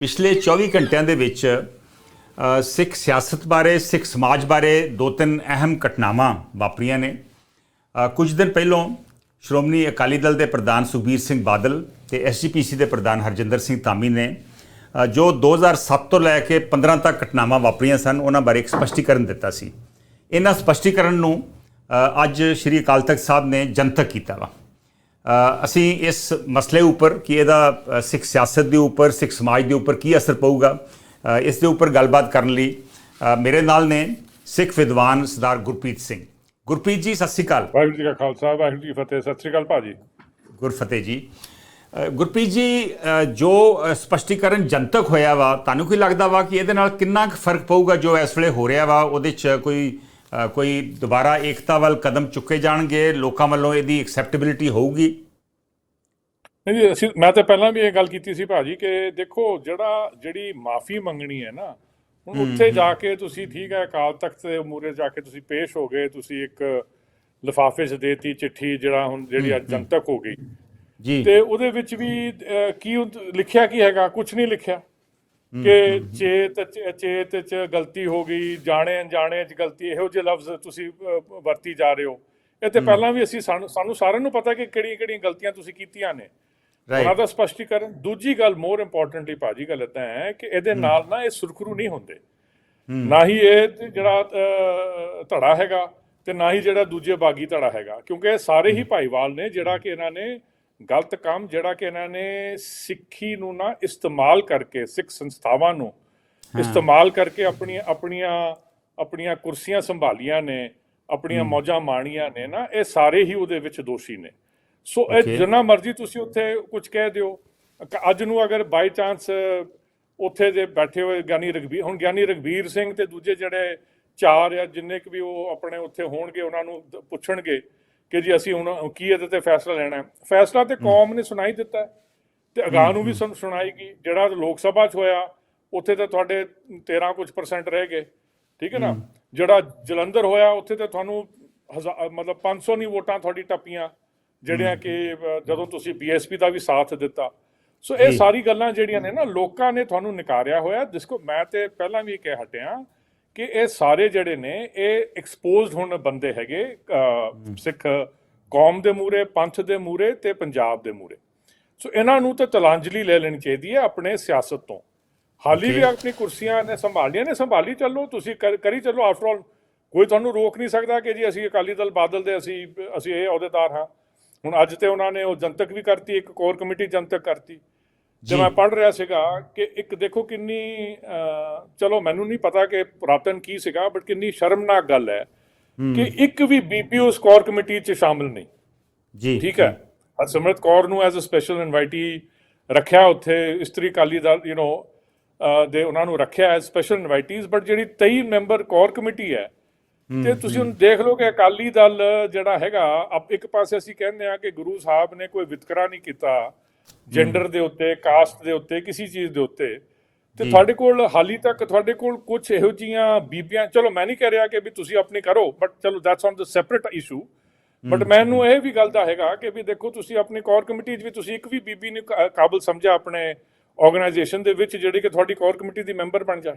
ਪਿਛਲੇ 24 ਘੰਟਿਆਂ ਦੇ ਵਿੱਚ ਸਿੱਖ ਸਿਆਸਤ ਬਾਰੇ ਸਿੱਖ ਸਮਾਜ ਬਾਰੇ ਦੋ ਤਿੰਨ ਅਹਿਮ ਘਟਨਾਵਾਂ ਵਾਪਰੀਆਂ ਨੇ। ਕੁਝ ਦਿਨ ਪਹਿਲਾਂ ਸ਼੍ਰੋਮਣੀ ਅਕਾਲੀ ਦਲ ਦੇ ਪ੍ਰਧਾਨ ਸੁਖਬੀਰ ਸਿੰਘ ਬਾਦਲ ਤੇ ਐਸਜੀਪੀਸੀ ਦੇ ਪ੍ਰਧਾਨ ਹਰਜਿੰਦਰ ਸਿੰਘ ਧਾਮੀ ਨੇ ਅ, ਜੋ 2007 ਤੋਂ ਲੈ ਕੇ 15 ਤੱਕ ਘਟਨਾਵਾਂ ਵਾਪਰੀਆਂ ਸਨ ਉਹਨਾਂ ਬਾਰੇ ਇੱਕ ਸਪਸ਼ਟੀਕਰਨ ਦਿੱਤਾ ਸੀ। ਇਹਨਾਂ ਸਪਸ਼ਟੀਕਰਨ ਨੂੰ ਅੱਜ ਸ਼੍ਰੀ ਅਕਾਲ ਤਖਤ ਸਾਹਿਬ ਨੇ ਜਨਤਕ ਕੀਤਾ ਵਾ। ਅਸੀਂ ਇਸ ਮਸਲੇ ਉੱਪਰ ਕਿ ਇਹਦਾ ਸਿੱਖ ਸਿਆਸਤ ਦੇ ਉੱਪਰ ਸਿੱਖ ਸਮਾਜ ਦੇ ਉੱਪਰ ਕੀ ਅਸਰ ਪਊਗਾ ਇਸ ਦੇ ਉੱਪਰ ਗੱਲਬਾਤ ਕਰਨ ਲਈ ਮੇਰੇ ਨਾਲ ਨੇ ਸਿੱਖ ਵਿਦਵਾਨ ਸਰਦਾਰ ਗੁਰਪ੍ਰੀਤ ਸਿੰਘ। ਗੁਰਪ੍ਰੀਤ ਜੀ ਸਤਿ ਸ਼੍ਰੀ ਅਕਾਲ। ਵਾਹਿਗੁਰੂ ਜੀ ਕਾ ਖਾਲਸਾ ਵਾਹਿਗੁਰੂ ਜੀ ਫਤਿਹ। ਸਤਿ ਸ੍ਰੀ ਅਕਾਲ ਭਾਜੀ। ਗੁਰਫਤਿਹ ਜੀ। ਗੁਰਪ੍ਰੀਤ ਜੀ ਜੋ ਸਪਸ਼ਟੀਕਰਨ ਜਨਤਕ ਹੋਇਆ ਵਾ ਤੁਹਾਨੂੰ ਕੀ ਲੱਗਦਾ ਵਾ ਕਿ ਇਹਦੇ ਨਾਲ ਕਿੰਨਾ ਕੁ ਫ਼ਰਕ ਪਊਗਾ ਜੋ ਇਸ ਵੇਲੇ ਹੋ ਰਿਹਾ ਵਾ? ਉਹਦੇ 'ਚ ਕੋਈ ਕੋਈ ਦੁਬਾਰਾ ਏਕਤਾ ਵੱਲ ਕਦਮ ਚੁੱਕੇ ਜਾਣਗੇ ਲੋਕਾਂ ਵੱਲੋਂ ਇਹਦੀ ਐਕਸੈਪਟੇਬਿਲਿਟੀ ਹੋਊਗੀ? ਨਹੀਂ ਜੀ ਅਸੀਂ ਮੈਂ ਤਾਂ ਪਹਿਲਾਂ ਵੀ ਇਹ ਗੱਲ ਕੀਤੀ ਸੀ ਭਾਜੀ ਕਿ ਦੇਖੋ ਜਿਹੜਾ ਜਿਹੜੀ ਮਾਫੀ ਮੰਗਣੀ ਹੈ ਨਾ ਹੁਣ ਉੱਥੇ ਜਾ ਕੇ ਤੁਸੀਂ ਠੀਕ ਹੈ ਅਕਾਲ ਤਖਤ ਦੇ ਮੂਰੇ ਜਾ ਕੇ ਤੁਸੀਂ ਪੇਸ਼ ਹੋ ਗਏ ਤੁਸੀਂ ਇੱਕ ਲਿਫਾਫੇ 'ਚ ਦੇਤੀ ਚਿੱਠੀ ਜਿਹੜਾ ਹੁਣ ਜਿਹੜੀ ਅੱਜ ਜਨਤਕ ਹੋ ਗਈ। ਜੀ। ਤੇ ਉਹਦੇ ਵਿੱਚ ਵੀ ਕੀ ਲਿਖਿਆ ਕੀ ਹੈਗਾ? ਕੁਝ ਨਹੀਂ ਲਿਖਿਆ। ਕਿ ਚੇਤ ਚ- ਚੇਤ ਚ ਗਲਤੀ ਹੋ ਗਈ ਜਾਣੇ ਅਣਜਾਣੇ ਚ ਗਲਤੀ ਇਹੋ ਜਿਹੇ ਲਫ਼ਜ਼ ਤੁਸੀਂ ਵਰਤੀ ਜਾ ਰਹੇ ਹੋ। ਇਹ ਤੇ ਪਹਿਲਾਂ ਵੀ ਅਸੀਂ ਸਾਨੂੰ ਸਾਰਿਆਂ ਨੂੰ ਪਤਾ ਕਿ ਕਿਹੜੀਆਂ ਕਿਹੜੀਆਂ ਗਲਤੀਆਂ ਤੁਸੀਂ ਕੀਤੀਆਂ ਨੇ। ਉਹਨਾਂ ਦਾ ਸਪਸ਼ਟੀਕਰਨ। ਦੂਜੀ ਗੱਲ ਮੋਰ ਇੰਪੋਰਟੈਂਟਲੀ ਭਾਜੀ ਗੱਲ ਇਦਾਂ ਹੈ ਕਿ ਇਹਦੇ ਨਾਲ ਨਾ ਇਹ ਸੁਰਖਰੂ ਨਹੀਂ ਹੁੰਦੇ। ਨਾ ਹੀ ਇਹ ਜਿਹੜਾ ਧੜਾ ਹੈਗਾ ਤੇ ਨਾ ਹੀ ਜਿਹੜਾ ਦੂਜੇ ਬਾਗੀ ਧੜਾ ਹੈਗਾ। ਕਿਉਂਕਿ ਇਹ ਸਾਰੇ ਹੀ। ਭਾਈਵਾਲ ਨੇ ਜਿਹੜਾ ਕਿ ਇਹਨਾਂ ਨੇ ਗਲਤ ਕੰਮ ਜਿਹੜਾ ਕਿ ਇਹਨਾਂ ਨੇ ਸਿੱਖੀ ਨੂੰ ਨਾ ਇਸਤੇਮਾਲ ਕਰਕੇ ਸਿੱਖ ਸੰਸਥਾਵਾਂ ਨੂੰ ਇਸਤੇਮਾਲ ਕਰਕੇ ਆਪਣੀਆਂ ਆਪਣੀਆਂ ਆਪਣੀਆਂ ਕੁਰਸੀਆਂ ਸੰਭਾਲੀਆਂ ਨੇ ਆਪਣੀਆਂ ਮੌਜਾਂ ਮਾਣੀਆਂ ਨੇ ਨਾ ਇਹ ਸਾਰੇ ਹੀ ਉਹਦੇ ਵਿੱਚ ਦੋਸ਼ੀ ਨੇ। ਸੋ ਇਹ. ਜਿੰਨਾ ਮਰਜ਼ੀ ਤੁਸੀਂ ਉੱਥੇ ਕੁਝ ਕਹਿ ਦਿਓ ਅੱਜ ਨੂੰ ਅਗਰ ਬਾਈ ਚਾਂਸ ਉੱਥੇ ਦੇ ਬੈਠੇ ਹੋਏ ਗਿਆਨੀ ਰਗਵੀਰ ਹੁਣ ਗਿਆਨੀ ਰਗਵੀਰ ਸਿੰਘ ਤੇ ਦੂਜੇ ਜਿਹੜੇ ਚਾਰ ਜਾਂ ਜਿੰਨੇ ਕੁ ਵੀ ਉਹ ਆਪਣੇ ਉੱਥੇ ਹੋਣਗੇ ਉਹਨਾਂ ਨੂੰ ਪੁੱਛਣਗੇ ਕਿ ਜੀ ਅਸੀਂ ਹੁਣ ਕੀ ਇਹਦੇ ਤੇ ਫੈਸਲਾ ਲੈਣਾ ਹੈ। ਫੈਸਲਾ ਤੇ ਕੌਮ ਨੇ ਸੁਣਾਈ ਦਿੱਤਾ ਤੇ ਅਗਾਂਹ ਨੂੰ ਵੀ ਸੁਣ- ਸੁਣਾਏਗੀ। ਜਿਹੜਾ ਲੋਕ ਸਭਾ 'ਚ ਹੋਇਆ ਉੱਥੇ ਤਾਂ ਤੁਹਾਡੇ 13 ਕੁਝ ਪਰਸੈਂਟ ਰਹਿ ਗਏ। ਠੀਕ ਹੈ ਨਾ? ਜਿਹੜਾ ਜਲੰਧਰ ਹੋਇਆ ਉੱਥੇ ਤਾਂ ਤੁਹਾਨੂੰ ਮਤਲਬ 500 ਨਹੀਂ ਵੋਟਾਂ ਤੁਹਾਡੀ ਟੱਪੀਆਂ ਜਿਹੜੀਆਂ ਕਿ ਜਦੋਂ ਤੁਸੀਂ ਬੀਐਸਪੀ ਦਾ ਵੀ ਸਾਥ ਦਿੱਤਾ। ਸੋ ਇਹ। ਸਾਰੀ ਗੱਲਾਂ ਜਿਹੜੀਆਂ ਨੇ ਨਾ ਲੋਕਾਂ ਨੇ ਤੁਹਾਨੂੰ ਨਕਾਰਿਆ ਹੋਇਆ। ਜਿਸ ਕੋ ਮੈਂ ਤੇ ਪਹਿਲਾਂ ਵੀ ਕਹਿ ਹਟਿਆ ਕਿ ਇਹ ਸਾਰੇ ਜਿਹੜੇ ਨੇ ਇਹ ਐਕਸਪੋਜ਼ਡ ਹੁਣ ਬੰਦੇ ਹੈਗੇ ਸਿੱਖ ਕੌਮ ਦੇ ਮੂਰੇ ਪੰਥ ਦੇ ਮੂਰੇ ਤੇ ਪੰਜਾਬ ਦੇ ਮੂਰੇ ਸੋ ਇਹਨਾਂ ਨੂੰ ਤਾਂ ਤਲਾਂਜਲੀ ਲੈ ਲੈਣੀ ਚਾਹੀਦੀ ਹੈ ਆਪਣੇ ਸਿਆਸਤ ਤੋਂ। ਹਾਲੀ ਵੀ. ਆਪਣੀ ਕੁਰਸੀਆਂ ਨੇ ਸੰਭਾਲੀਆਂ ਨੇ ਸੰਭਾਲੀ ਚੱਲੋ ਤੁਸੀਂ ਕਰ- ਕਰੀ ਚੱਲੋ। ਆਫਟਰ ਆਲ ਕੋਈ ਤੁਹਾਨੂੰ ਰੋਕ ਨਹੀਂ ਸਕਦਾ ਕਿ ਜੀ ਅਸੀਂ ਅਕਾਲੀ ਦਲ ਬਾਦਲ ਦੇ ਅਸੀਂ ਅਸੀਂ ਇਹ ਅਹੁਦੇਦਾਰ ਹਾਂ। ਹੁਣ ਅੱਜ ਤੇ ਉਹਨਾਂ ਨੇ ਉਹ ਜਨਤਕ ਵੀ ਕਰਤੀ ਇੱਕ ਕੋਰ ਕਮੇਟੀ ਜਨਤਕ ਕਰਤੀ। ਜੀ। ਮੈਂ ਪੜ੍ਹ ਰਿਹਾ ਸੀਗਾ ਕਿ ਇੱਕ ਦੇਖੋ ਕਿੰਨੀ ਚਲੋ ਮੈਨੂੰ ਨਹੀਂ ਪਤਾ ਕਿ ਪੁਰਾਤਨ ਕੀ ਸੀਗਾ ਬਟ ਕਿੰਨੀ ਸ਼ਰਮਨਾਕ ਗੱਲ ਹੈ ਕਿ ਇੱਕ ਵੀ ਬੀਬੀ ਉਸ ਕੋਰ ਕਮੇਟੀ 'ਚ ਸ਼ਾਮਲ ਨਹੀਂ। ਜੀ। ਠੀਕ ਹੈ। ਹਰਸਿਮਰਤ ਕੌਰ ਨੂੰ ਐਜ਼ ਅ ਸਪੈਸ਼ਲ ਇਨਵਾਈਟੀ ਰੱਖਿਆ ਉੱਥੇ ਇਸਤਰੀ ਕਾਲੀ ਦਲ ਯੂ نو ਦੇ ਉਹਨਾਂ ਨੂੰ ਰੱਖਿਆ ਐਜ਼ ਸਪੈਸ਼ਲ ਇਨਵਾਈਟੀਜ਼ ਬਟ ਜਿਹੜੀ 23 ਮੈਂਬਰ ਕੋਰ ਕਮੇਟੀ ਹੈ ਤੇ ਤੁਸੀਂ ਹੁਣ ਦੇਖ ਲਓ ਕਿ ਅਕਾਲੀ ਦਲ ਜਿਹੜਾ ਹੈਗਾ ਇੱਕ ਪਾਸੇ ਅਸੀਂ ਕਹਿੰਦੇ ਆ ਕਿ ਗੁਰੂ ਸਾਹਿਬ ਨੇ ਕੋਈ ਵਿਤਕਰਾ ਨਹੀਂ ਕੀਤਾ ਜੈਂਡਰ ਦੇ ਉੱਤੇ ਕਾਸਟ ਦੇ ਉੱਤੇ ਕਿਸੇ ਚੀਜ਼ ਦੇ ਉੱਤੇ। ਤੇ। ਤੁਹਾਡੇ ਕੋਲ ਹਾਲੀ ਤੱਕ ਤੁਹਾਡੇ ਕੋਲ ਕੁਝ ਇਹੋ ਜੀਆਂ ਬੀਬੀਆਂ ਚਲੋ ਮੈਂ ਨਹੀਂ ਕਹਿ ਰਿਹਾ ਕਿ ਵੀ ਤੁਸੀਂ ਆਪਣੀ ਕਰੋ ਬਟ ਚਲੋ that's on the separate issue but ਮੈਨੂੰ ਇਹ ਵੀ ਗੱਲ ਦਾ ਹੈਗਾ ਕਿ ਵੀ ਦੇਖੋ ਤੁਸੀਂ ਆਪਣੀ ਕੋਰ ਕਮੇਟੀ 'ਚ ਵੀ ਤੁਸੀਂ ਇੱਕ ਵੀ ਬੀਬੀ ਨੂੰ ਕਾਬਲ ਸਮਝਿਆ ਆਪਣੇ ਆਰਗੇਨਾਈਜੇਸ਼ਨ ਦੇ ਵਿੱਚ ਜਿਹੜੀ ਕਿ ਤੁਹਾਡੀ ਕੋਰ ਕਮੇਟੀ ਦੀ ਮੈਂਬਰ ਬਣ ਜਾਏ।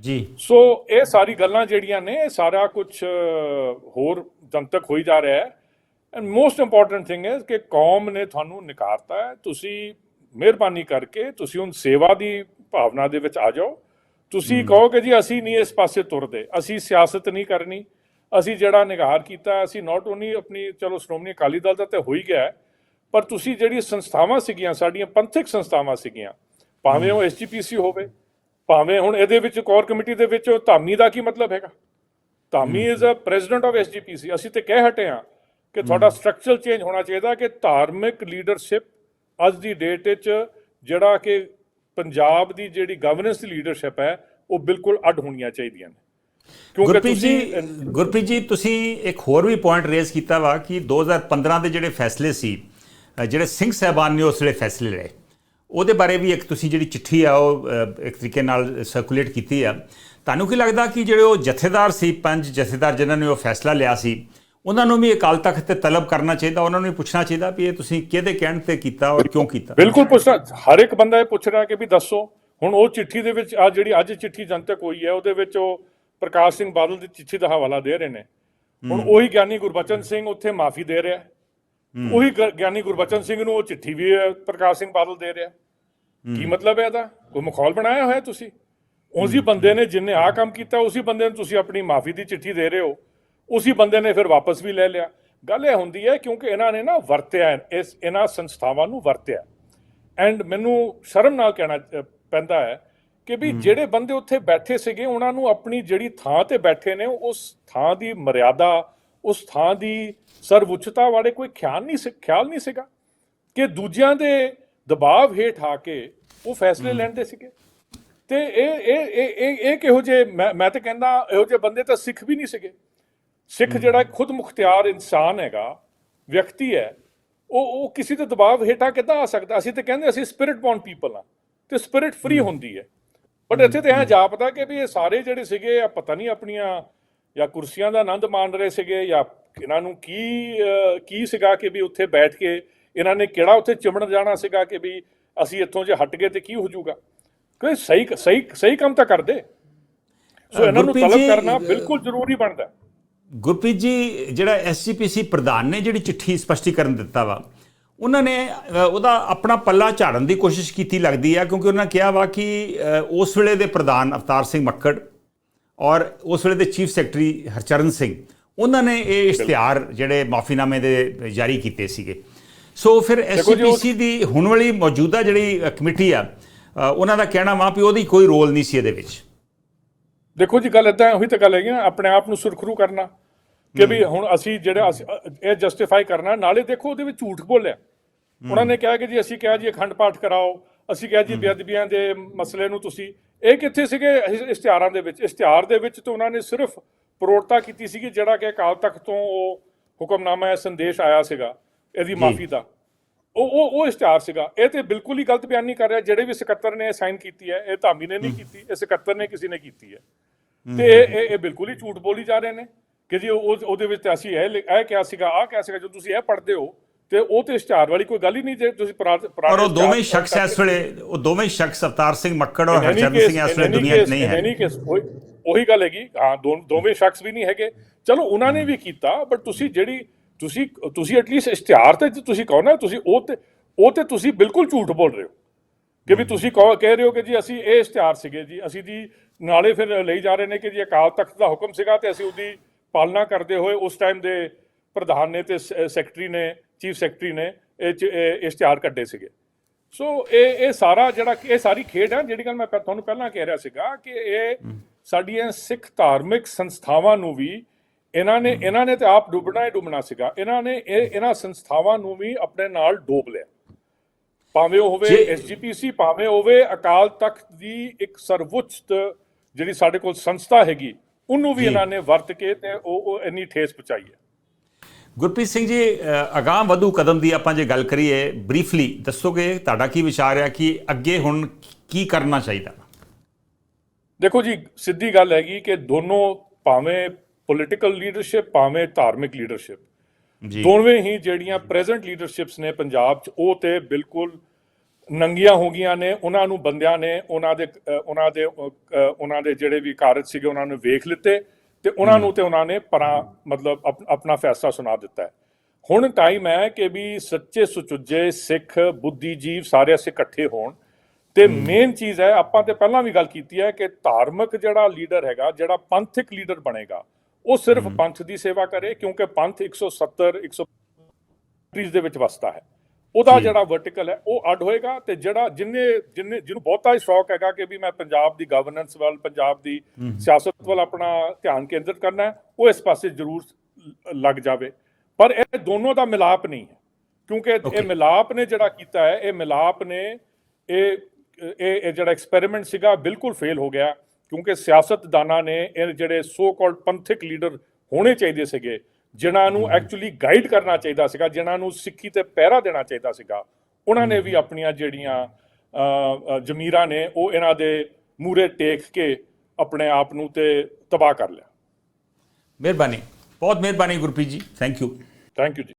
ਜੀ। ਸੋ ਇਹ ਸਾਰੀ ਗੱਲਾਂ ਜਿਹੜੀਆਂ ਨੇ ਇਹ ਸਾਰਾ ਕੁਝ ਹੋਰ ਜਨਤਕ ਹੋਈ ਜਾ ਰਿਹਾ ਹੈ। ਐਂਡ ਮੋਸਟ ਇੰਪੋਰਟੈਂਟ ਥਿੰਗ ਹੈ ਕਿ ਕੌਮ ਨੇ ਤੁਹਾਨੂੰ ਨਕਾਰਤਾ ਹੈ ਤੁਸੀਂ ਮਿਹਰਬਾਨੀ ਕਰਕੇ ਤੁਸੀਂ ਹੁਣ ਸੇਵਾ ਦੀ ਭਾਵਨਾ ਦੇ ਵਿੱਚ ਆ ਜਾਓ ਤੁਸੀਂ ਕਹੋ ਕਿ ਜੀ ਅਸੀਂ ਨਹੀਂ ਇਸ ਪਾਸੇ ਤੁਰਦੇ ਅਸੀਂ ਸਿਆਸਤ ਨਹੀਂ ਕਰਨੀ ਅਸੀਂ ਜਿਹੜਾ ਨਿਗਾਰ ਕੀਤਾ ਅਸੀਂ ਨਾਟ ਓਨਲੀ ਆਪਣੀ ਚਲੋ ਸ਼੍ਰੋਮਣੀ ਅਕਾਲੀ ਦਲ ਦਾ ਤੇ ਹੋ ਹੀ ਗਿਆ ਪਰ ਤੁਸੀਂ ਜਿਹੜੀ ਸੰਸਥਾਵਾਂ ਸੀਗੀਆਂ ਸਾਡੀਆਂ ਪੰਥਕ ਸੰਸਥਾਵਾਂ ਸੀਗੀਆਂ ਭਾਵੇਂ ਉਹ ਐਸਜੀਪੀਸੀ ਹੋਵੇ ਭਾਵੇਂ ਹੁਣ ਇਹਦੇ ਵਿੱਚ ਕੋਰ ਕਮੇਟੀ ਦੇ ਵਿੱਚ ਧਾਮੀ ਦਾ ਕੀ ਮਤਲਬ ਹੈਗਾ Dhami is a president of SGPC ਅਸੀਂ ਤੇ ਕਹਿ ਹਟੇ ਹਾਂ ਕਿ ਤੁਹਾਡਾ ਸਟਰਕਚਰਲ ਚੇਂਜ ਹੋਣਾ ਚਾਹੀਦਾ ਕਿ ਧਾਰਮਿਕ ਲੀਡਰਸ਼ਿਪ ਅੱਜ ਦੀ ਡੇਟ ਵਿੱਚ ਜਿਹੜਾ ਕਿ ਪੰਜਾਬ ਦੀ ਜਿਹੜੀ ਗਵਰਨੈਂਸ ਦੀ ਲੀਡਰਸ਼ਿਪ ਹੈ ਉਹ ਬਿਲਕੁਲ ਅੱਡ ਹੋਣੀਆਂ ਚਾਹੀਦੀਆਂ ਨੇ। ਕਿਉਂਕਿ ਗੁਰਪ੍ਰੀਤ ਜੀ ਗੁਰਪ੍ਰੀਤ ਜੀ ਤੁਸੀਂ ਇੱਕ ਹੋਰ ਵੀ ਪੁਆਇੰਟ ਰੇਜ਼ ਕੀਤਾ ਵਾ ਕਿ 2015 ਦੇ ਜਿਹੜੇ ਫੈਸਲੇ ਸੀ ਜਿਹੜੇ ਸਿੰਘ ਸਾਹਿਬਾਨ ਨੇ ਉਸ ਵੇਲੇ ਫੈਸਲੇ ਲਏ ਉਹਦੇ ਬਾਰੇ ਵੀ ਇੱਕ ਤੁਸੀਂ ਜਿਹੜੀ ਚਿੱਠੀ ਆ ਉਹ ਇੱਕ ਤਰੀਕੇ ਨਾਲ ਸਰਕੂਲੇਟ ਕੀਤੀ ਆ। ਤੁਹਾਨੂੰ ਕੀ ਲੱਗਦਾ ਕਿ ਜਿਹੜੇ ਉਹ ਜਥੇਦਾਰ ਸੀ ਪੰਜ ਜਥੇਦਾਰ ਜਿਨ੍ਹਾਂ ਨੇ ਉਹ ਫੈਸਲਾ ਲਿਆ ਸੀ ਉਹਨਾਂ ਨੂੰ ਵੀ ਅਕਾਲ ਤਖਤ ਤੇ ਤਲਬ ਕਰਨਾ ਚਾਹੀਦਾ ਉਹਨਾਂ ਨੂੰ ਵੀ ਪੁੱਛਣਾ ਚਾਹੀਦਾ ਵੀ ਇਹ ਤੁਸੀਂ ਕਿਹਦੇ ਕਹਿਣ ਤੇ ਕੀਤਾ ਔਰ ਕਿਉਂ ਕੀਤਾ। ਬਿਲਕੁਲ ਪੁੱਛਣਾ ਹਰ ਇੱਕ ਬੰਦਾ ਇਹ ਪੁੱਛ ਰਿਹਾ ਕਿ ਵੀ ਦੱਸੋ ਹੁਣ ਉਹ ਚਿੱਠੀ ਦੇ ਵਿੱਚ ਆ ਜਿਹੜੀ ਅੱਜ ਚਿੱਠੀ ਜਨਤਕ ਹੋਈ ਹੈ ਉਹਦੇ ਵਿੱਚ ਉਹ ਪ੍ਰਕਾਸ਼ ਸਿੰਘ ਬਾਦਲ ਦੀ ਚਿੱਠੀ ਦਾ ਹਵਾਲਾ ਦੇ ਰਹੇ ਨੇ। ਹੁਣ ਉਹੀ ਗਿਆਨੀ ਗੁਰਬਚਨ ਸਿੰਘ ਉੱਥੇ ਮਾਫੀ ਦੇ ਰਿਹਾ। ਉਹੀ ਗਿਆਨੀ ਗੁਰਬਚਨ ਸਿੰਘ ਨੂੰ ਉਹ ਚਿੱਠੀ ਵੀ ਪ੍ਰਕਾਸ਼ ਸਿੰਘ ਬਾਦਲ ਦੇ ਰਿਹਾ। ਕੀ ਮਤਲਬ ਹੈ ਇਹਦਾ? ਕੋਈ ਮਖੌਲ ਬਣਾਇਆ ਹੋਇਆ ਤੁਸੀਂ? ਉਸੇ ਬੰਦੇ ਨੇ ਜਿਨੇ ਆ ਕੰਮ ਕੀਤਾ ਉਸੇ ਬੰਦੇ ਨੂੰ ਤੁਸੀਂ ਆਪਣੀ ਮਾਫੀ ਦੀ ਚਿੱਠੀ ਦੇ ਰਹੇ ਹੋ। ਉਸੇ ਬੰਦੇ ਨੇ ਫਿਰ ਵਾਪਸ ਵੀ ਲੈ ਲਿਆ। ਗੱਲ ਇਹ ਹੁੰਦੀ ਹੈ ਕਿਉਂਕਿ ਇਹਨਾਂ ਨੇ ਨਾ ਵਰਤਿਆ ਇਸ ਇਹਨਾਂ ਸੰਸਥਾਵਾਂ ਨੂੰ ਵਰਤਿਆ। ਐਂਡ ਮੈਨੂੰ ਸ਼ਰਮ ਨਾਲ ਕਹਿਣਾ ਪੈਂਦਾ ਹੈ ਕਿ ਵੀ ਜਿਹੜੇ ਬੰਦੇ ਉੱਥੇ ਬੈਠੇ ਸੀਗੇ ਉਹਨਾਂ ਨੂੰ ਆਪਣੀ ਜਿਹੜੀ ਥਾਂ ਤੇ ਬੈਠੇ ਨੇ ਉਸ ਥਾਂ ਦੀ ਮਰਿਆਦਾ ਉਸ ਥਾਂ ਦੀ ਸਰਵਉੱਚਤਾ ਬਾਰੇ ਕੋਈ ਖਿਆਲ ਨਹੀਂ ਸੀ ਖਿਆਲ ਨਹੀਂ ਸੀਗਾ ਕਿ ਦੂਜਿਆਂ ਦੇ ਦਬਾਅ ਹੇਠ ਆ ਕੇ ਉਹ ਫੈਸਲੇ ਲੈਂਦੇ ਸੀਗੇ। ਤੇ ਇਹ ਇਹ ਇਹ ਇਹ ਕਿਹੋ ਜੇ ਮੈਂ ਮੈਂ ਤਾਂ ਕਹਿੰਦਾ ਇਹੋ ਜਿਹੇ ਬੰਦੇ ਤਾਂ ਸਿੱਖ ਵੀ ਨਹੀਂ ਸੀਗੇ। ਸਿੱਖ ਜਿਹੜਾ ਖੁਦ ਮੁਖਤਿਆਰ ਇਨਸਾਨ ਹੈਗਾ ਵਿਅਕਤੀ ਹੈ ਉਹ ਉਹ ਕਿਸੇ ਦੇ ਦਬਾਅ ਹੇਠਾਂ ਕਿੱਦਾਂ ਆ ਸਕਦਾ? ਅਸੀਂ ਤਾਂ ਕਹਿੰਦੇ ਅਸੀਂ ਸਪਿਰਿਟ ਬੌਰਨ ਪੀਪਲ ਆ ਤੇ ਸਪਿਰਿਟ ਫ੍ਰੀ ਹੁੰਦੀ ਹੈ। ਬਟ ਇੱਥੇ ਤੇ ਐ ਜਾਪਦਾ ਕਿ ਵੀ ਇਹ ਸਾਰੇ ਜਿਹੜੇ ਸੀਗੇ ਆ ਪਤਾ ਨਹੀਂ ਆਪਣੀਆਂ ਜਾਂ ਕੁਰਸੀਆਂ ਦਾ ਆਨੰਦ ਮਾਣ ਰਹੇ ਸੀਗੇ ਜਾਂ ਇਹਨਾਂ ਨੂੰ ਕੀ ਕੀ ਸੀਗਾ ਕਿ ਵੀ ਉੱਥੇ ਬੈਠ ਕੇ ਇਹਨਾਂ ਨੇ ਕਿਹੜਾ ਉੱਥੇ ਚਿਮਣ ਜਾਣਾ ਸੀਗਾ ਕਿ ਵੀ ਅਸੀਂ ਇੱਥੋਂ ਜੇ ਹਟ ਗਏ ਤੇ ਕੀ ਹੋ ਜਾਊਗਾ? ਕੋਈ ਸਹੀ ਸਹੀ ਸਹੀ ਕੰਮ ਤਾਂ ਕਰਦੇ। ਸੋ ਇਹਨਾਂ ਨੂੰ ਤਲਬ ਕਰਨਾ ਬਿਲਕੁਲ ਜ਼ਰੂਰੀ ਬਣਦਾ। ਗੁਰਪ੍ਰੀਤ ਜੀ ਜਿਹੜਾ ਐਸਜੀਪੀਸੀ ਪ੍ਰਧਾਨ ਨੇ ਜਿਹੜੀ ਚਿੱਠੀ ਸਪਸ਼ਟੀਕਰਨ ਦਿੱਤਾ ਵਾ ਉਹਨਾਂ ਨੇ ਉਹਦਾ ਆਪਣਾ ਪੱਲਾ ਝਾੜਨ ਦੀ ਕੋਸ਼ਿਸ਼ ਕੀਤੀ ਲੱਗਦੀ ਆ ਕਿਉਂਕਿ ਉਹਨਾਂ ਕਿਹਾ ਵਾ ਕਿ ਉਸ ਵੇਲੇ ਦੇ ਪ੍ਰਧਾਨ ਅਵਤਾਰ ਸਿੰਘ ਮੱਕੜ ਔਰ ਉਸ ਵੇਲੇ ਦੇ ਚੀਫ ਸੈਕਟਰੀ ਹਰਚਰਨ ਸਿੰਘ ਉਹਨਾਂ ਨੇ ਇਹ ਇਸ਼ਤਿਹਾਰ ਜਿਹੜੇ ਮਾਫੀਨਾਮੇ ਦੇ ਜਾਰੀ ਕੀਤੇ ਸੀਗੇ। ਸੋ ਫਿਰ ਐਸਜੀਪੀਸੀ ਦੀ ਹੁਣ ਵਾਲੀ ਮੌਜੂਦਾ ਜਿਹੜੀ ਕਮੇਟੀ ਆ ਉਹਨਾਂ ਦਾ ਕਹਿਣਾ ਵਾ ਵੀ ਉਹਦੀ ਕੋਈ ਰੋਲ ਨਹੀਂ ਸੀ ਇਹਦੇ ਵਿੱਚ। ਦੇਖੋ ਜੀ ਗੱਲ ਇਦਾਂ ਉਹੀ ਤਾਂ ਗੱਲ ਹੈਗੀ ਨਾ ਆਪਣੇ ਆਪ ਨੂੰ ਸੁਰਖਰੂ ਕਰਨਾ। ਕਿ ਵੀ ਹੁਣ ਅਸੀਂ ਜਿਹੜਾ ਇਹ ਜਸਟੀਫਾਈ ਕਰਨਾ ਨਾਲੇ ਦੇਖੋ ਉਹਦੇ ਵਿੱਚ ਝੂਠ ਬੋਲਿਆ। ਉਹਨਾਂ ਨੇ ਕਿਹਾ ਕਿ ਜੀ ਅਸੀਂ ਕਿਹਾ ਜੀ ਅਖੰਡ ਪਾਠ ਕਰਾਓ ਅਸੀਂ ਕਿਹਾ ਜੀ ਬੇਅਦਬੀਆਂ ਦੇ ਮਸਲੇ ਨੂੰ ਤੁਸੀਂ ਇਹ ਕਿੱਥੇ ਸੀਗੇ ਇਸ- ਇਸ਼ਤਿਹਾਰਾਂ ਦੇ ਵਿੱਚ? ਇਸ਼ਤਿਹਾਰ ਦੇ ਵਿੱਚ ਤਾਂ ਉਹਨਾਂ ਨੇ ਸਿਰਫ ਪ੍ਰੋੜਤਾ ਕੀਤੀ ਸੀਗੀ ਜਿਹੜਾ ਕਿ ਅਕਾਲ ਤਖਤ ਤੋਂ ਉਹ ਹੁਕਮਨਾਮਾ ਜਾਂ ਸੰਦੇਸ਼ ਆਇਆ ਸੀਗਾ ਇਹਦੀ ਮਾਫੀ ਦਾ। ਉਹ ਉਹ ਉਹ ਇਸ਼ਤਿਹਾਰ ਸੀਗਾ। ਇਹ ਤੇ ਬਿਲਕੁਲ ਹੀ ਗਲਤ ਬਿਆਨ ਨਹੀਂ ਕਰ ਰਿਹਾ ਜਿਹੜੇ ਵੀ ਸਕੱਤਰ ਨੇ ਸਾਈਨ ਕੀਤੀ ਹੈ ਇਹ ਧਾਮੀ ਨੇ ਨਹੀਂ ਕੀਤੀ ਇਹ ਸਕੱਤਰ ਨੇ ਕਿਸੇ ਨੇ ਕੀਤੀ ਹੈ। ਤੇ ਇਹ- ਇਹ ਬਿਲਕੁਲ ਹੀ ਝੂਠ ਬੋਲੀ ਜਾ ਰਹੇ ਨੇ। ਕਿ ਜੀ ਉਹ ਉਹਦੇ ਵਿੱਚ ਤਾਂ ਅਸੀਂ ਇਹ ਲਿ- ਇਹ ਕਿਹਾ ਸੀਗਾ ਆਹ ਕਿਹਾ ਸੀਗਾ ਜਦੋਂ ਤੁਸੀਂ ਇਹ ਪੜ੍ਹਦੇ ਹੋ ਤੇ ਉਹ ਤੇ ਇਸ਼ਤਿਹਾਰ ਵਾਲੀ ਕੋਈ ਗੱਲ ਹੀ ਨਹੀਂ ਜੇ ਤੁਸੀਂ ਪੁਰਾ- ਪੁਰਾਣੇ ਔਰ ਉਹ ਦੋਵੇਂ ਇਸ਼ਤਿਹਾਰ ਸ਼ਖਸ ਇਸ ਵੇਲੇ ਉਹ ਦੋਵੇਂ ਸ਼ਖਸ ਅਵਤਾਰ ਸਿੰਘ ਮੱਕੜ ਔਰ In any Harcharan case- Singh ਇਸ in ਵੇਲੇ any ਦੁਨੀਆ 'ਚ case- ਨਹੀਂ in ਹੈ। any case, ਉਹੀ- ਉਹੀ ਗੱਲ ਹੈਗੀ। ਹਾਂ ਦੋ- ਦੋਵੇਂ ਸ਼ਖਸ ਵੀ ਨਹੀਂ ਹੈਗੇ। ਚਲੋ ਉਹਨਾਂ ਨੇ ਵੀ ਕੀਤਾ ਬਟ ਤੁਸੀਂ ਜਿਹੜੀ ਤੁਸੀਂ ਤੁਸੀਂ ਐਟਲੀਸਟ ਇਸ਼ਤਿਹਾਰ ਤੇ ਤੁਸੀਂ ਕਹੋ ਨਾ ਤੁਸੀਂ ਉਹ ਤੇ ਉਹ ਤੇ ਤੁਸੀਂ ਬਿਲਕੁਲ ਝੂਠ ਬੋਲ ਰਹੇ ਹੋ। ਕਿ ਵੀ ਤੁਸੀਂ ਕਹੋ ਕਹਿ ਰਹੇ ਹੋ ਕਿ ਜੀ ਅਸੀਂ ਇਹ ਇਸ਼ਤਿਹਾਰ ਸੀਗੇ ਜੀ। ਅਸੀਂ ਜੀ ਨਾਲੇ ਫਿਰ ਲਈ ਜਾ ਰਹੇ ਨੇ ਕਿ ਜੀ ਅਕਾਲ ਤਖਤ ਦਾ ਹੁਕਮ ਸੀਗਾ ਤੇ ਅਸੀਂ ਉਹਦੀ ਪਾਲਣਾ ਕਰਦੇ ਹੋਏ ਉਸ ਟਾਈਮ ਦੇ ਪ੍ਰਧਾਨ ਨੇ ਤੇ ਸੈਕਟਰੀ ਨੇ ਚੀਫ ਸੈਕਟਰੀ ਨੇ ਇਹ ਇਸ਼ਤਿਹਾਰ ਕੱਢੇ ਸੀਗੇ। ਸੋ ਇਹ ਇਹ ਸਾਰਾ ਜਿਹੜਾ ਇਹ ਸਾਰੀ ਖੇਡ ਹੈ ਜਿਹੜੀ ਗੱਲ ਮੈਂ ਤੁਹਾਨੂੰ ਪਹਿਲਾਂ ਕਹਿ ਰਿਹਾ ਸੀਗਾ ਕਿ ਇਹ ਸਾਡੀਆਂ ਸਿੱਖ ਧਾਰਮਿਕ ਸੰਸਥਾਵਾਂ ਨੂੰ ਵੀ ਇਹਨਾਂ ਨੇ ਇਹਨਾਂ ਨੇ ਤੇ ਆਪ ਡੁੱਬਣਾ ਹੀ ਡੁੱਬਣਾ ਸੀਗਾ। ਇਹਨਾਂ ਨੇ ਇਹ ਇਹਨਾਂ ਸੰਸਥਾਵਾਂ ਨੂੰ ਵੀ ਆਪਣੇ ਨਾਲ ਡੋਬ ਲਿਆ। ਭਾਵੇਂ ਉਹ ਹੋਵੇ ਐਸਜੀਪੀਸੀ ਭਾਵੇਂ ਹੋਵੇ ਅਕਾਲ ਤਖਤ ਦੀ ਇੱਕ ਸਰਵਉੱਚ ਜਿਹੜੀ ਸਾਡੇ ਕੋਲ ਸੰਸਥਾ ਹੈਗੀ ਉਹਨੂੰ ਵੀ। ਇਹਨਾਂ ਨੇ ਵਰਤ ਕੇ ਤੇ ਉਹ ਉਹ ਇੰਨੀ ਠੇਸ ਪਹੁੰਚਾਈ ਹੈ। ਗੁਰਪ੍ਰੀਤ ਸਿੰਘ ਜੀ ਅਗਾਂਹ ਵਧੂ ਕਦਮ ਦੀ ਆਪਾਂ ਜੇ ਗੱਲ ਕਰੀਏ ਬਰੀਫਲੀ ਦੱਸੋਗੇ ਤੁਹਾਡਾ ਕੀ ਵਿਚਾਰ ਹੈ ਕਿ ਅੱਗੇ ਹੁਣ ਕੀ ਕਰਨਾ ਚਾਹੀਦਾ? ਦੇਖੋ ਜੀ ਸਿੱਧੀ ਗੱਲ ਹੈਗੀ ਕਿ ਦੋਨੋਂ ਭਾਵੇਂ ਪੋਲਿਟੀਕਲ ਲੀਡਰਸ਼ਿਪ ਭਾਵੇਂ ਧਾਰਮਿਕ ਲੀਡਰਸ਼ਿਪ ਜੀ। ਦੋਵੇਂ ਹੀ ਜਿਹੜੀਆਂ ਪ੍ਰੈਜ਼ੈਂਟ ਲੀਡਰਸ਼ਿਪਸ ਨੇ ਪੰਜਾਬ 'ਚ ਉਹ ਤੇ ਬਿਲਕੁਲ ਨੰਗੀਆਂ ਹੋ ਗਈਆਂ ਨੇ ਉਹਨਾਂ ਨੂੰ ਬੰਦਿਆਂ ਨੇ ਉਹਨਾਂ ਦੇ ਉਹਨਾਂ ਦੇ ਉਹਨਾਂ ਦੇ ਜਿਹੜੇ ਵੀ ਕਾਰਜ ਸੀਗੇ ਉਹਨਾਂ ਨੂੰ ਵੇਖ ਲਿੱਤੇ ਤੇ ਉਹਨਾਂ ਨੂੰ ਤੇ ਉਹਨਾਂ ਨੇ ਪਰਾਂ ਮਤਲਬ ਆਪਣਾ ਫੈਸਲਾ ਸੁਣਾ ਦਿੱਤਾ ਹੈ। ਹੁਣ ਟਾਈਮ ਹੈ ਕਿ ਵੀ ਸੱਚੇ ਸੁਚੱਜੇ ਸਿੱਖ ਬੁੱਧੀਜੀਵ ਸਾਰੇ ਅਸੀਂ ਇਕੱਠੇ ਹੋਣ ਤੇ ਮੇਨ ਚੀਜ਼ ਹੈ ਆਪਾਂ ਤੇ ਪਹਿਲਾਂ ਵੀ ਗੱਲ ਕੀਤੀ ਹੈ ਕਿ ਧਾਰਮਿਕ ਜਿਹੜਾ ਲੀਡਰ ਹੈਗਾ ਜਿਹੜਾ ਪੰਥਿਕ ਲੀਡਰ ਬਣੇਗਾ ਉਹ ਸਿਰਫ ਪੰਥ ਦੀ ਸੇਵਾ ਕਰੇ ਕਿਉਂਕਿ ਪੰਥ 170 100 ਕੰਟਰੀਜ਼ ਦੇ ਵਿੱਚ ਵਸਦਾ ਹੈ। ਉਹਦਾ। ਜਿਹੜਾ ਵਰਟੀਕਲ ਹੈ ਉਹ ਅੱਡ ਹੋਏਗਾ ਤੇ ਜਿਹੜਾ ਜਿੰਨੇ ਜਿੰਨੇ ਜਿਹਨੂੰ ਬਹੁਤਾ ਹੀ ਸ਼ੌਕ ਹੈਗਾ ਕਿ ਵੀ ਮੈਂ ਪੰਜਾਬ ਦੀ ਗਵਰਨੈਂਸ ਵੱਲ ਪੰਜਾਬ ਦੀ ਸਿਆਸਤ ਵੱਲ ਆਪਣਾ ਧਿਆਨ ਕੇਂਦਰਿਤ ਕਰਨਾ ਹੈ ਉਹ ਇਸ ਪਾਸੇ ਜ਼ਰੂਰ ਲੱਗ ਜਾਵੇ ਪਰ ਇਹ ਦੋਨੋਂ ਦਾ ਮਿਲਾਪ ਨਹੀਂ ਹੈ ਕਿਉਂਕਿ ਇਹ. ਮਿਲਾਪ ਨੇ ਜਿਹੜਾ ਕੀਤਾ ਹੈ ਇਹ ਮਿਲਾਪ ਨੇ ਇਹ ਇਹ ਜਿਹੜਾ ਐਕਸਪੈਰੀਮੈਂਟ ਸੀਗਾ ਬਿਲਕੁਲ ਫੇਲ ਹੋ ਗਿਆ ਕਿਉਂਕਿ ਸਿਆਸਤਦਾਨਾਂ ਨੇ ਇਹ ਜਿਹੜੇ ਸੋ ਕਾਲਡ ਪੰਥਿਕ ਲੀਡਰ ਹੋਣੇ ਚਾਹੀਦੇ ਸੀਗੇ ਜਿਨ੍ਹਾਂ ਨੂੰ ਐਕਚੁਅਲੀ ਗਾਈਡ ਕਰਨਾ ਚਾਹੀਦਾ ਸੀਗਾ ਜਿਨ੍ਹਾਂ ਨੂੰ ਸਿੱਖੀ ਤੇ ਪਹਿਰਾ ਦੇਣਾ ਚਾਹੀਦਾ ਸੀਗਾ ਉਹਨਾਂ ਨੇ ਵੀ ਆਪਣੀਆਂ ਜਿਹੜੀਆਂ ਜ਼ਮੀਰਾਂ ਨੇ ਉਹ ਇਹਨਾਂ ਦੇ ਮੂਰੇ ਟੇਕ ਕੇ ਆਪਣੇ ਆਪ ਨੂੰ ਤੇ ਤਬਾਹ ਕਰ ਲਿਆ। ਮਿਹਰਬਾਨੀ ਬਹੁਤ ਮਿਹਰਬਾਨੀ Gurpreet ji thank you thank you ਜੀ।